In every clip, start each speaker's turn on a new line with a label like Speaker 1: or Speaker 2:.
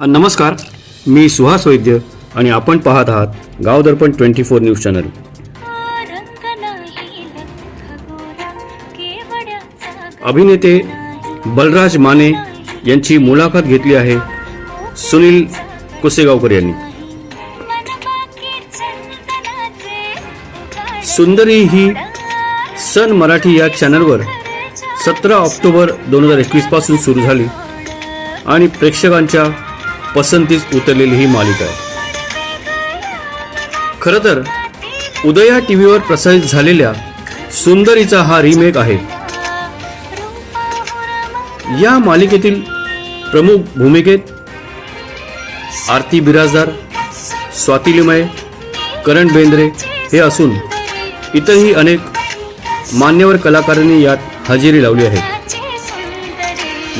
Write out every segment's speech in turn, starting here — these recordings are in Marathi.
Speaker 1: नमस्कार. मी सुहास वैद्य आणि आपण पाहत आहात Gav Darpan twenty four news channel. अभिनेते बलराज माने यांची मुलाखत घेतली आहे सुनील कुसेगावकर यांनी. सुंदरी ही सन मराठी या चॅनलवर सतरा ऑक्टोबर दोन हजार एकवीसपासून सुरू झाली आणि प्रेक्षकांच्या पसंतीस उतरलेली ही मालिका आहे खरं तर उदया टी व्हीवर प्रसारित झालेल्या सुंदरीचा हा रिमेक आहे. या मालिकेतील प्रमुख भूमिकेत आरती बिराजदार स्वातिलिमय करण बेंद्रे हे असून इतरही अनेक मान्यवर कलाकारांनी यात हजेरी लावली आहे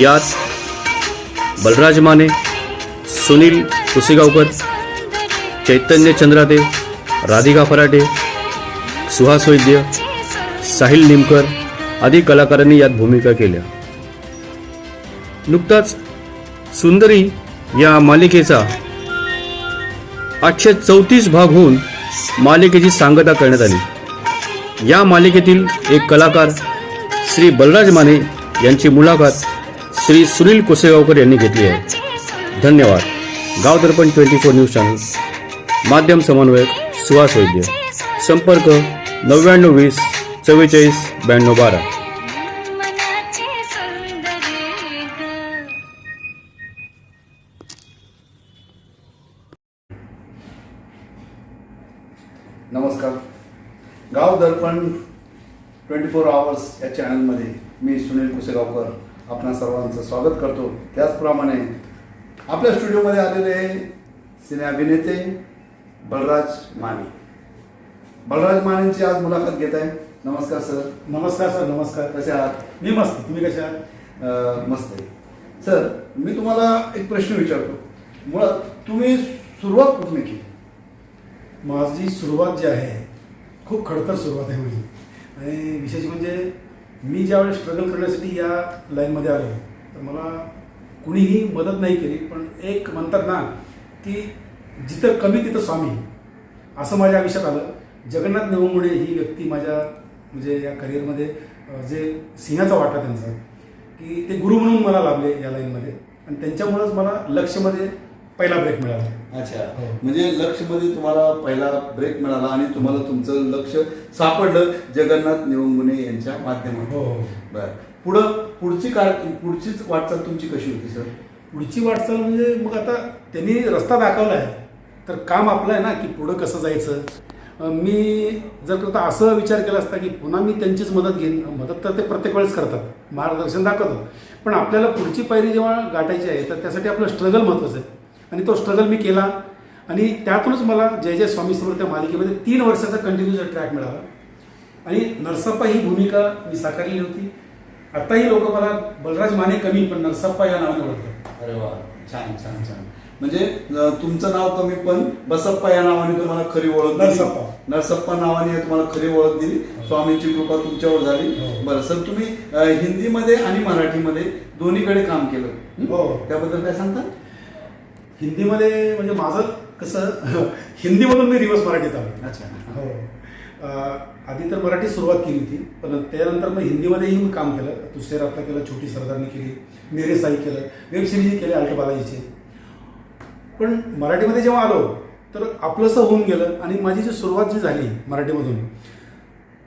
Speaker 1: यात बलराज माने सुनील कुसेगावकर चैतन्य चंद्राते राधिका फराटे सुहास वैद्य साहिल निमकर आदी कलाकारांनी यात भूमिका केल्या. नुकताच सुंदरी या मालिकेचा आठशे चौतीस भाग होऊन मालिकेची सांगता करण्यात आली. या मालिकेतील एक कलाकार श्री बलराज माने यांची मुलाखत श्री सुनील कुसेगावकर यांनी घेतली आहे. धन्यवाद. Gav Darpan twenty four news channel माध्यम समन्वयक सुहास वैद्य. संपर्क नव्याण्णव वीस चव्वेचाळीस ब्याण्णव बारा.
Speaker 2: नमस्कार. गाव दर्पण ट्वेंटी फोर आवर्स या चॅनलमध्ये मी सुनील कुसेगावकर. आपणा सर्वांचं स्वागत करतो. त्याचप्रमाणे आपल्या स्टुडिओमध्ये आलेले सिने अभिनेते बलराज माने. बलराज मानेंची आज मुलाखत घेत आहे. नमस्कार सर.
Speaker 3: नमस्कार सर. नमस्कार.
Speaker 2: कसे आहात?
Speaker 3: मी मस्त. तुम्ही कशा आहात?
Speaker 2: मस्त आहे. सर मी तुम्हाला एक प्रश्न विचारतो. मुळात तुम्ही सुरुवात कुठून केली?
Speaker 3: माझी सुरुवात जी आहे खूप खडतर सुरुवात आहे माझी. आणि विशेष म्हणजे मी ज्यावेळेस स्ट्रगल करण्यासाठी या लाईनमध्ये आलो तर मला कुणीही मदत नाही केली पण एक म्हणतात ना की जिथं कमी तिथं स्वामी. असं माझ्या आयुष्यात आलं. जगन्नाथ नेवमुळे ही व्यक्ती माझ्या म्हणजे या करिअरमध्ये जे सिंहाचा वाटा त्यांचा की ते गुरु म्हणून मला लाभले या लाईनमध्ये. आणि त्यांच्यामुळंच मला लक्षमध्ये पहिला ब्रेक मिळाला.
Speaker 2: अच्छा.
Speaker 3: हो.
Speaker 2: म्हणजे लक्षमध्ये तुम्हाला पहिला ब्रेक मिळाला आणि तुम्हाला तुमचं लक्ष सापडलं जगन्नाथ निवंगुने यांच्या माध्यमातून.
Speaker 3: हो.
Speaker 2: बर. पुढं पुढची कार पुढचीच वाटचाल तुमची कशी होती सर?
Speaker 3: पुढची वाटचाल म्हणजे मग आता त्यांनी रस्ता दाखवला आहे तर काम आपलं आहे ना की पुढं कसं जायचं? मी जर करता असं विचार केला असता की पुन्हा मी त्यांचीच मदत घेईन मदत तर ते प्रत्येक वेळेस करतात मार्गदर्शन दाखवतात. पण आपल्याला पुढची पायरी जेव्हा गाठायची आहे तर त्यासाठी आपलं स्ट्रगल महत्त्वाचं आहे. आणि तो स्ट्रगल मी केला. आणि त्यातूनच मला जय जय स्वामी समर्थ त्या मालिकेमध्ये तीन वर्षाचा कंटिन्यूचा ट्रॅक मिळाला. आणि नरसप्पा ही भूमिका मी साकारलेली होती. आताही लोक मला बलराज माने कमी पण नरसप्पा या नावाने ओळखतात
Speaker 2: अरे वा छान छान छान म्हणजे तुमचं नाव कमी पण बसप्पा या नावाने तुम्हाला खरी ओळख.
Speaker 3: नरसप्पा.
Speaker 2: नरसप्पा नावाने तुम्हाला खरी ओळख दिली स्वामींची कृपा तुमच्यावर झाली
Speaker 3: हो.
Speaker 2: बरं सर तुम्ही हिंदीमध्ये आणि मराठीमध्ये दोन्हीकडे काम केलं हं?
Speaker 3: हो.
Speaker 2: त्याबद्दल काय सांगता
Speaker 3: हिंदीमध्ये म्हणजे माझं कसं हिंदीमधून मी रिवर्स मराठीत आलो
Speaker 2: अच्छा
Speaker 3: हो आधी तर मराठी सुरुवात केली होती पण त्यानंतर मग हिंदीमध्येही मी काम केलं. दुसरे रत्ता केलं छोटी सरदारनी केली मेरे साई केलं वेब सिरीज केले अल्ट बालाजीचे. पण मराठीमध्ये जेव्हा आलो तर आपलंसं होऊन गेलं आणि माझी जी सुरुवात जी झाली मराठीमधून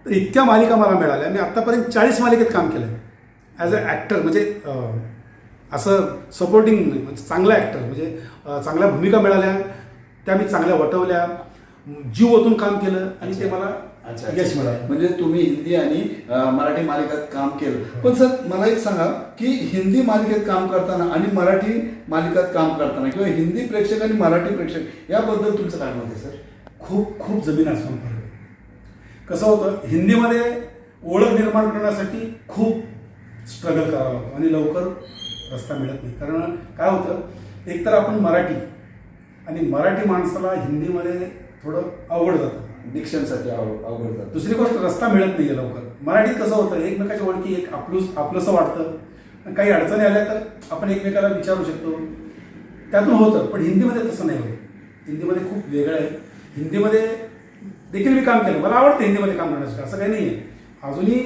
Speaker 3: तर इतक्या मालिका मला मिळाल्या. मी आत्तापर्यंत चाळीस मालिकेत काम केलं ॲज अ ॲक्टर म्हणजे असं सपोर्टिंग म्हणजे चांगला ॲक्टर म्हणजे चांगल्या भूमिका मिळाल्या त्या मी चांगल्या वटवल्या जीव ओतून काम केलं आणि ते मला
Speaker 2: अच्छा
Speaker 3: यश मिळालं
Speaker 2: म्हणजे तुम्ही हिंदी आणि मराठी मालिकेत काम केलं. पण सर मला एक सांगा की हिंदी मालिकेत काम करताना आणि मराठी मालिकेत काम करताना किंवा हिंदी प्रेक्षक आणि मराठी प्रेक्षक याबद्दल तुमचं काय आहे सर?
Speaker 3: खूप खूप जमीन आसमान फरक आहे. कसं होतं हिंदीमध्ये ओळख निर्माण करण्यासाठी खूप स्ट्रगल करावं लागतं आणि लवकर रस्ता मिळत नाही. कारण काय होतं एकतर आपण मराठी आणि मराठी माणसाला हिंदीमध्ये थोडं अवघड जातं.
Speaker 2: डिक्शनसाठी आव अवघड जात.
Speaker 3: दुसरी गोष्ट रस्ता मिळत नाही आहे लवकर. मराठीत कसं होतं एकमेकाच्या ओळखी एक आपलूस आपलंसं वाटतं काही अडचणी आल्या तर आपण एकमेकाला विचारू शकतो. त्यातून होतं पण हिंदीमध्ये तसं नाही होत. हिंदीमध्ये खूप वेगळं आहे. हिंदीमध्ये देखील मी काम केलं. मला आवडतं हिंदीमध्ये काम करण्यासाठी असं काही नाही आहे अजूनही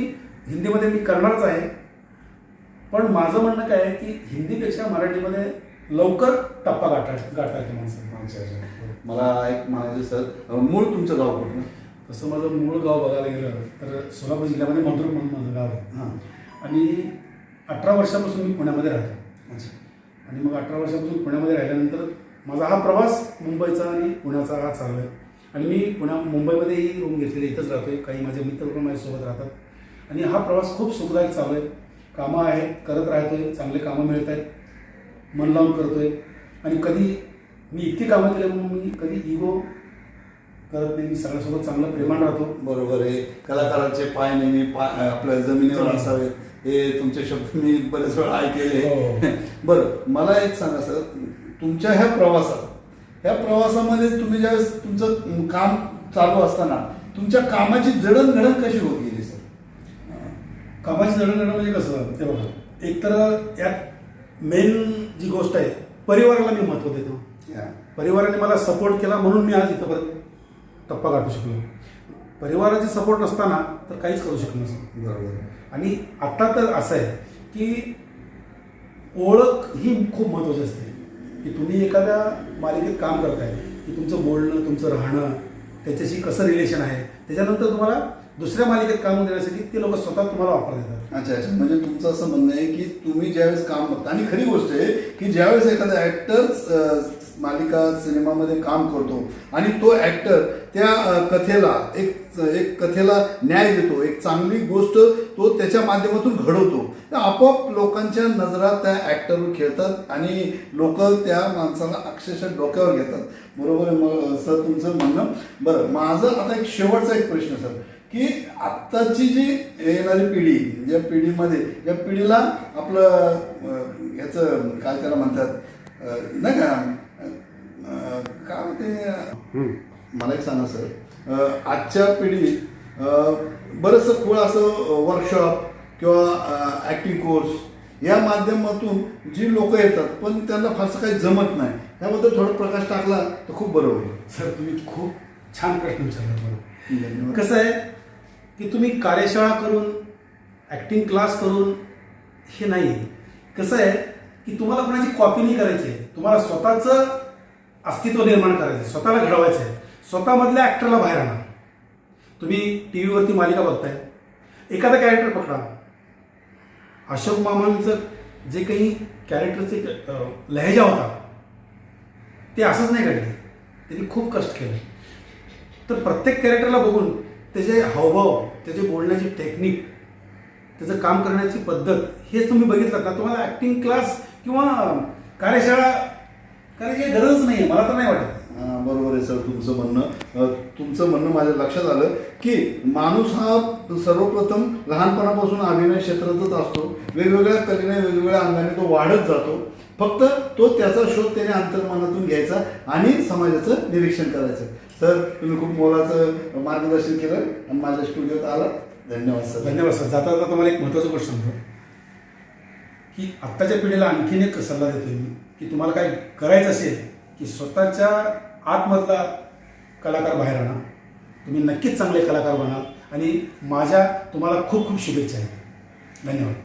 Speaker 3: हिंदीमध्ये मी करणारच आहे. पण माझं म्हणणं काय आहे की हिंदीपेक्षा मराठीमध्ये लवकर टप्पा गाठा गाठता
Speaker 2: माणसं माणसाच्या मला एक म्हणायचं सर मूळ तुमचं गाव कुठलं?
Speaker 3: तसं माझं मूळ गाव बघायला गेलं तर सोलापूर जिल्ह्यामध्ये मंद्रुप म्हणून माझं गाव आहे.
Speaker 2: हां.
Speaker 3: आणि अठरा वर्षापासून मी पुण्यामध्ये राहतो.
Speaker 2: अच्छा.
Speaker 3: आणि मग अठरा वर्षापासून पुण्यामध्ये राहिल्यानंतर माझा हा प्रवास मुंबईचा आणि पुण्याचा हा चालू आहे. आणि मी पुण्या मुंबईमध्येही रूम घेतलेली इथंच राहतो आहे काही माझे मित्र पण माझ्यासोबत राहतात. आणि हा प्रवास खूप सुखदायक चालू आहे. कामं आहेत करत राहतोय चांगले कामं मिळत आहेत. मन लावून करतोय. आणि कधी मी इतकी कामं केले म्हणून मी कधी इगो करत नाही. मी सगळ्यासोबत चांगलं प्रेमान राहतो.
Speaker 2: बरोबर आहे. कलाकारांचे पाय नेहमी पाय आपल्या जमिनीवर असावेत. हे तुमचे शब्द मी बरेच वेळा ऐकलेले.
Speaker 3: हो.
Speaker 2: बरं मला एक सांगा सर. तुमच्या ह्या प्रवासात ह्या प्रवासामध्ये तुम्ही ज्यावेळेस तुमचं काम चालू असताना तुमच्या कामाची जडणघडण कशी होत गेली सर?
Speaker 3: कामाची जडणघडण म्हणजे कसं? ते बघा. एक तर यात मेन जी गोष्ट आहे परिवाराला मी महत्त्व देतो. परिवाराने मला सपोर्ट केला म्हणून मी आज इथंपर्यंत टप्पा गाठू शकलो. परिवाराचे सपोर्ट नसताना तर काहीच करू शकलो नसतो
Speaker 2: बरोबर.
Speaker 3: आणि आता तर असं आहे की ओळख ही खूप महत्त्वाची असते. की तुम्ही एखाद्या मालिकेत काम करताय की तुमचं बोलणं तुमचं राहणं त्याच्याशी कसं रिलेशन आहे त्याच्यानंतर तुम्हाला दुसऱ्या मालिकेत काम देण्यासाठी ते लोक स्वतः तुम्हाला ऑफर देतात.
Speaker 2: अच्छा अच्छा. म्हणजे तुमचं असं म्हणणं आहे की तुम्ही ज्यावेळेस काम बघता आणि खरी गोष्ट आहे की ज्यावेळेस एखादा ऍक्टर मालिका सिनेमामध्ये काम करतो आणि तो ऍक्टर त्या कथेला एक एक कथेला न्याय देतो एक चांगली गोष्ट तो त्याच्या माध्यमातून घडवतो आपोआप लोकांच्या नजरा त्या ऍक्टरवर खेळतात आणि लोक त्या माणसाला अक्षरशः डोक्यावर घेतात. बरोबर आहे मग सर तुमचं म्हणणं? बरं माझं आता एक शेवटचा एक प्रश्न सर. की आत्ताची जी येणारी पिढी ज्या पिढीमध्ये ज्या पिढीला आपलं याचं काय त्याला म्हणतात नाही का काय म्हणते मला एक सांगा सर. आजच्या पिढीत बरंचसं खूळ असं वर्कशॉप किंवा ॲक्टिंग कोर्स या माध्यमातून जी लोक येतात पण त्यांना फारसं काही जमत नाही. त्याबद्दल थोडा प्रकाश टाकला तर खूप बरं होईल.
Speaker 3: सर तुम्ही खूप छान प्रश्न विचारला मला. कसं आहे की तुम्ही कार्यशाळा करून ॲक्टिंग क्लास करून हे नाही. कसं आहे की तुम्हाला कोणाची कॉपी नाही करायची आहे. तुम्हाला स्वतःचं अस्तित्व निर्माण करायचं आहे. स्वतःला घडवायचं आहे. स्वतःमधल्या ॲक्टरला बाहेर आणा. तुम्ही टी व्हीवरती मालिका बघताय. एखादा कॅरेक्टर पकडा. अशोक मामांचं जे काही कॅरेक्टरचे लहेजा होता ते असंच नाही घडले. त्यांनी खूप कष्ट केले. तर प्रत्येक कॅरेक्टरला बघून त्याचे हावभाव त्याचे बोलण्याची टेक्निक त्याचं काम करण्याची पद्धत हेच तुम्ही बघितलं ना तुम्हाला ॲक्टिंग क्लास किंवा कार्यशाळा करायची गरज नाही आहे मला तर नाही वाटत.
Speaker 2: बरोबर आहे सर तुमचं म्हणणं. तुमचं म्हणणं माझ्या लक्षात आलं की माणूस हा सर्वप्रथम लहानपणापासून अभिनय क्षेत्रातच असतो. वेगवेगळ्या कलेने वेगवेगळ्या अंगाने तो वाढत जातो. फक्त तो त्याचा शोध त्याने अंतर्मनातून घ्यायचा आणि समाजाचं निरीक्षण करायचं. सर तुम्ही खूप मोलाचं मार्गदर्शन केलं आणि माझ्या स्टुडिओत आला. धन्यवाद सर.
Speaker 3: धन्यवाद सर. जाता जाता तुम्हाला एक महत्त्वाचं प्रश्न सांगतो की आत्ताच्या पिढीला आणखीन एक सल्ला देतोय मी की तुम्हाला काय करायचं असेल की स्वतःच्या आतमधला कलाकार बाहेर आणा. तुम्ही नक्कीच चांगले कलाकार बनाल. आणि माझ्या तुम्हाला खूप खूप शुभेच्छा आहेत. धन्यवाद.